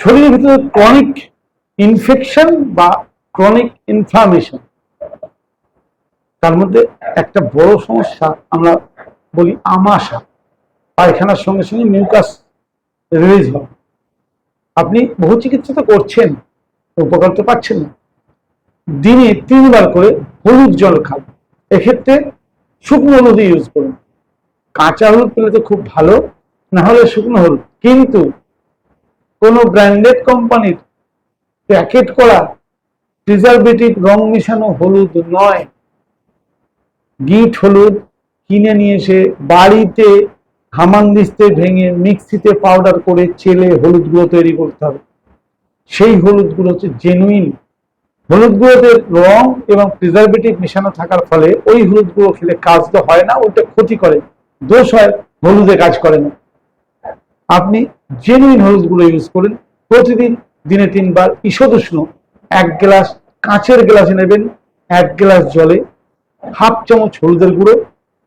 শরীরের ভিতরে chronic infection বা ক্রনিক ইনফ্লামেশন তার মধ্যে একটা বড় সমস্যা আমরা বলি আমাশা পায়খানার সঙ্গে সঙ্গে মিউকাস রিলিজ হয়। আপনি বহু চিকিৎসা তো করছেন, উপকার তো পাচ্ছেন না। দিনে তিনবার করে হলুদ জল খান। এক্ষেত্রে শুকনো হলুদই ইউজ করুন। কাঁচা হলুদ পেলে তো খুব ভালো, না হলে শুকনো হলুদ। কিন্তু কোনো ব্র্যান্ডেড কোম্পানির প্যাকেট করা প্রিজারভেটিভ রং মিশানো হলুদ নয়। গিট হলুদ কিনে নিয়ে এসে বাড়িতে হামানদিস্তে ভেঙে মিক্সিতে পাউডার করে চেলে হলুদ গুঁড়ো তৈরি করতে হবে। সেই হলুদ গুঁড়ো হচ্ছে জেনুইন হলুদ গুঁড়োতে রং এবং প্রিজারভেটিভ মেশানো থাকার ফলে ওই হলুদ গুঁড়ো খেলে কাজ তো হয় না ওটা ক্ষতি করে। দোষ হয় হলুদে কাজ করে না। আপনি জেনুইন হলুদ গুঁড়ো ইউজ করুন। প্রতিদিন দিনে তিনবার। ঈষদ উষ্ণ এক গ্লাস কাঁচের গ্লাসে নেবেন, এক গ্লাস জলে। হাফ চামচ হলুদের গুঁড়ো,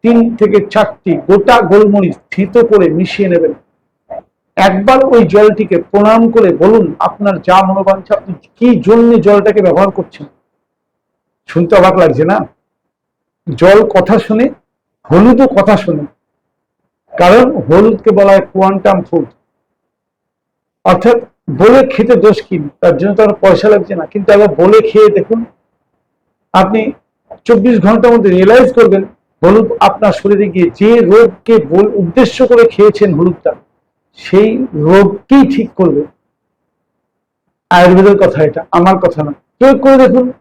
তিন থেকে চারটি গোটা গোলমরিচ থেঁতো করে মিশিয়ে নেবেন। একবার ওই জলটিকে প্রণাম করে বলুন, আপনার যা মনোবাঞ্ছা, আপনি কি জন্য জলটাকে ব্যবহার করছেন? শুনতে অবাক লাগছে না? জল কথা শুনে, হলুদও কথা শুনে। কারণ হলুদকে বলা হয় কোয়ান্টাম ফুড অর্থাৎ বলে খেতে দোষ কি? তার জন্য তো পয়সা লাগছে না। কিন্তু একবার বলে খেয়ে দেখুন, আপনি চব্বিশ ঘণ্টার মধ্যে রিয়েলাইজ করবেন, হলুদ আপনার শরীরে গিয়ে যে রোগকে বল- উদ্দেশ্য করে খেয়েছেন হলুদটা, সেই রোগকেই ঠিক করবে। আয়ুর্বেদের কথা এটা, আমার কথা না। প্রয়োগ করে দেখুন